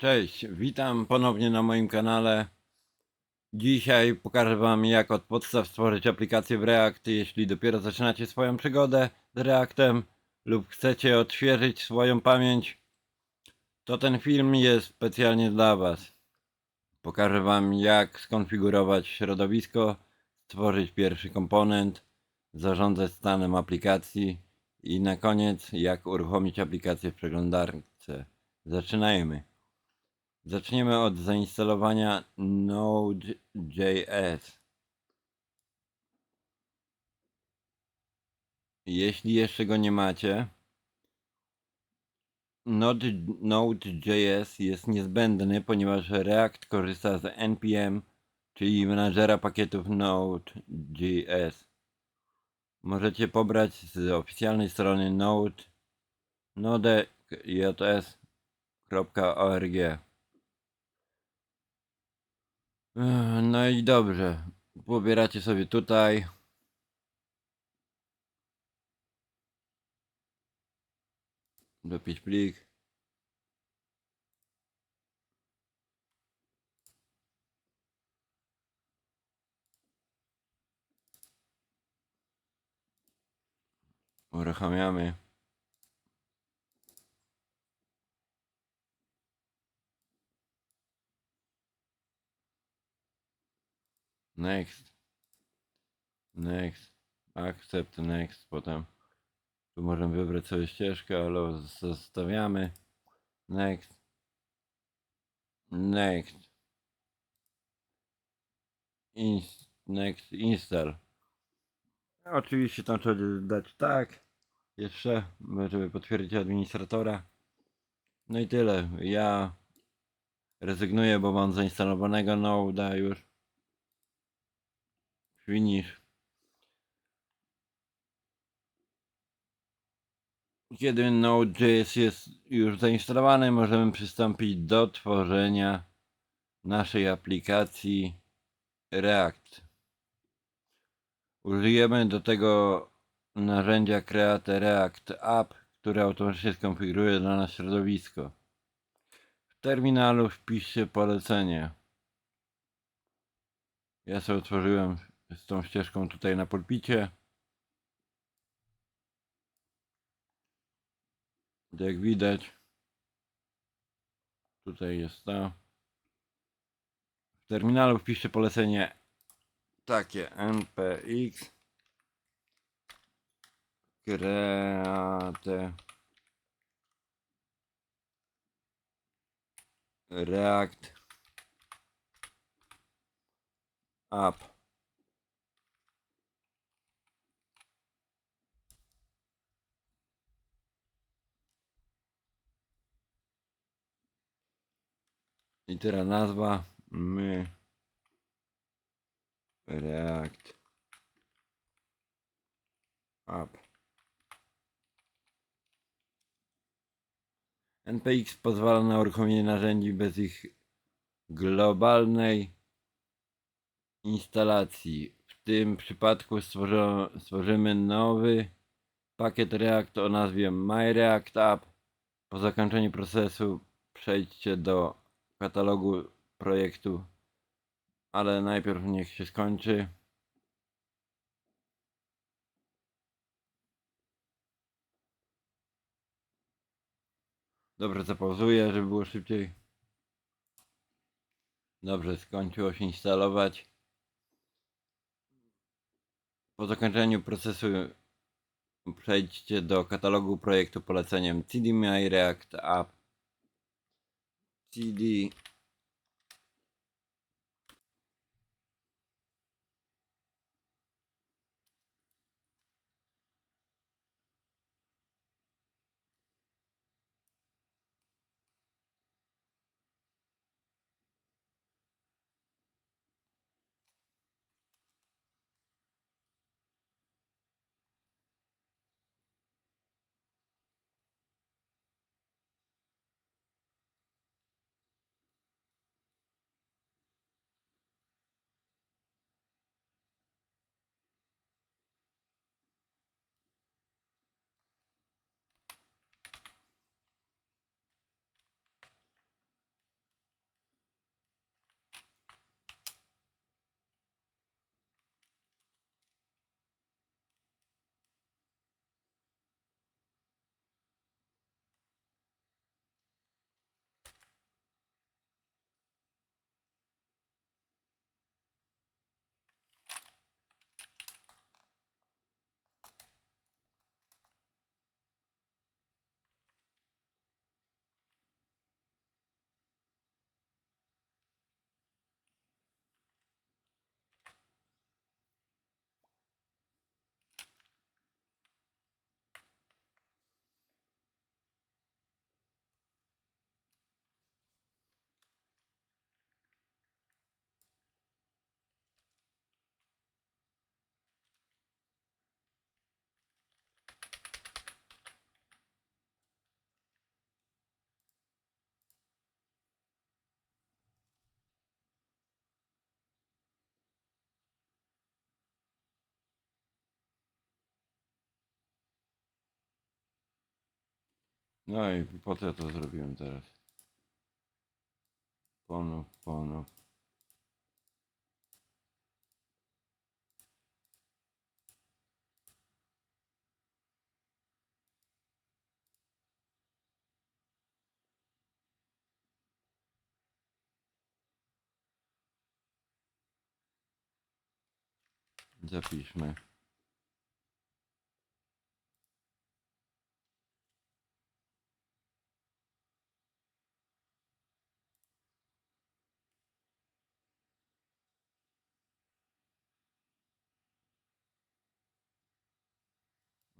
Cześć, witam ponownie na moim kanale. Dzisiaj pokażę Wam jak od podstaw stworzyć aplikację w React, jeśli dopiero zaczynacie swoją przygodę z Reactem lub chcecie odświeżyć swoją pamięć, to ten film jest specjalnie dla Was. Pokażę Wam jak skonfigurować środowisko, stworzyć pierwszy komponent, zarządzać stanem aplikacji i na koniec jak uruchomić aplikację w przeglądarce. Zaczynajmy. Zaczniemy od zainstalowania Node.js. Jeśli jeszcze go nie macie, Node- Node.js jest niezbędny, ponieważ React korzysta z NPM, czyli menadżera pakietów Node.js. Możecie pobrać z oficjalnej strony node node.js.org. No i dobrze. Pobieracie sobie tutaj. Dopisz plik. Uruchamiamy. Next. Next. Accept next. Potem tu możemy wybrać sobie ścieżkę, ale zostawiamy. Next. Next. Inst next install. Oczywiście tam trzeba dać tak. Jeszcze, żeby potwierdzić administratora. No i tyle. Ja rezygnuję, bo mam zainstalowanego Node'a już. Finish. Kiedy Node.js jest już zainstalowany, możemy przystąpić do tworzenia naszej aplikacji React. Użyjemy do tego narzędzia Create React App, które automatycznie skonfiguruje dla nas środowisko. W terminalu wpiszcie polecenie. Ja sobie otworzyłem z tą ścieżką tutaj na pulpicie. Jak widać, tutaj jest to. W terminalu wpiszcie polecenie takie npx create react app i teraz nazwa my react app NPX pozwala na uruchomienie narzędzi bez ich globalnej instalacji. W tym przypadku stworzymy nowy pakiet React o nazwie MyReact App. Po zakończeniu procesu przejdźcie do katalogu projektu, ale najpierw niech się skończy. Dobrze, zapauzuję, żeby było szybciej. Dobrze, skończyło się instalować. Po zakończeniu procesu przejdźcie do katalogu projektu poleceniem CD My React App. TD No i po co to zrobiłem teraz? Ponów, ponów. Zapiszmy.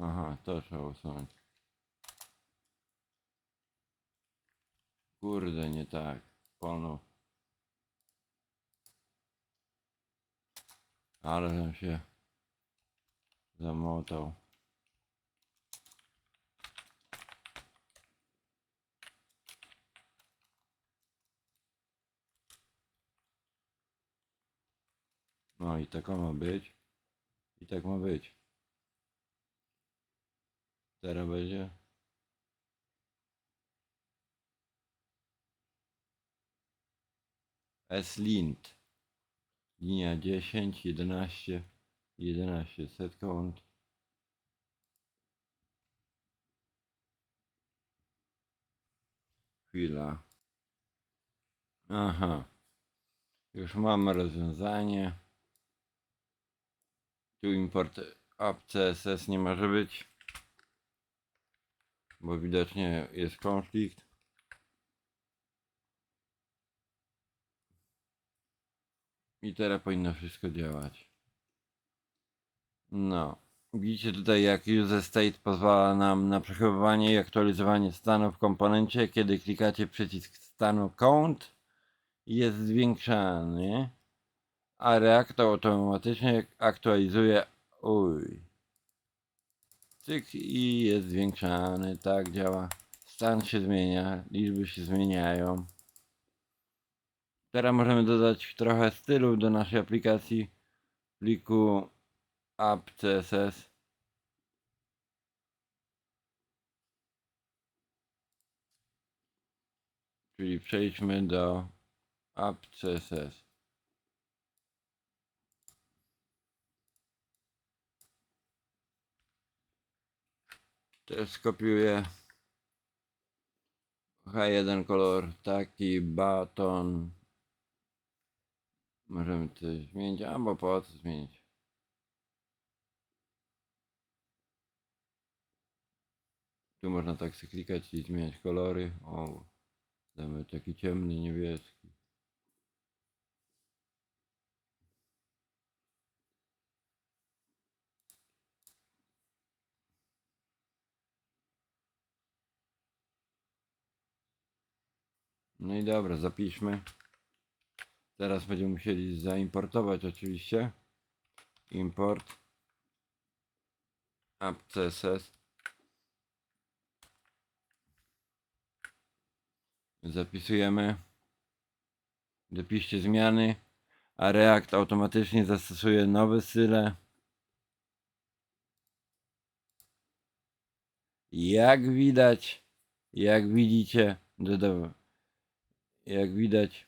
Aha, to trzeba usunąć. Kurde, nie tak. Ponów. Ale żem się zamotał. No i tak ma być. I tak ma być. Teraz będzie. S-Lint. Linia 10, 11, 11 sekund. Chwila. Aha. Już mamy rozwiązanie. Tu import app CSS nie może być. Bo widocznie jest konflikt. I teraz powinno wszystko działać. No. Widzicie tutaj jak user state pozwala nam na przechowywanie i aktualizowanie stanu w komponencie. Kiedy klikacie przycisk stanu count jest zwiększany, a React automatycznie aktualizuje uj. Cyk i jest zwiększany, tak działa. Stan się zmienia, liczby się zmieniają. Teraz możemy dodać trochę stylu do naszej aplikacji pliku app CSS. Czyli przejdźmy do app Też skopiuję H1 kolor, taki baton. Możemy coś zmienić, albo po co zmienić. Tu można tak sobie klikać i zmieniać kolory. O, damy taki ciemny, niebieski. No i dobra, zapiszmy. Teraz będziemy musieli zaimportować oczywiście. Import. App CSS. Zapisujemy. Dopiszcie zmiany. A React automatycznie zastosuje nowe style. Jak widać, jak widzicie, dodał, jak widać,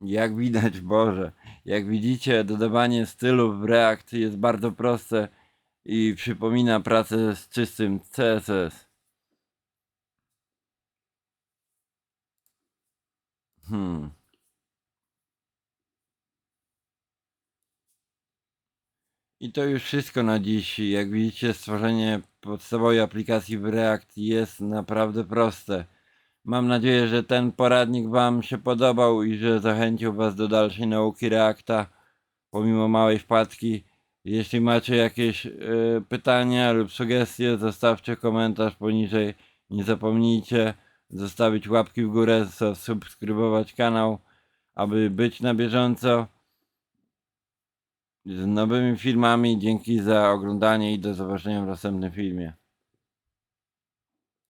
jak widać, Boże, jak widzicie, dodawanie stylu w React jest bardzo proste i przypomina pracę z czystym CSS. Hmm. I to już wszystko na dziś. Jak widzicie, stworzenie podstawowej aplikacji w React jest naprawdę proste. Mam nadzieję, że ten poradnik Wam się podobał i że zachęcił Was do dalszej nauki Reacta, pomimo małej wpadki. Jeśli macie jakieś e, pytania lub sugestie, zostawcie komentarz poniżej. Nie zapomnijcie zostawić łapki w górę, subskrybować kanał, aby być na bieżąco z nowymi filmami. Dzięki za oglądanie i do zobaczenia w następnym filmie.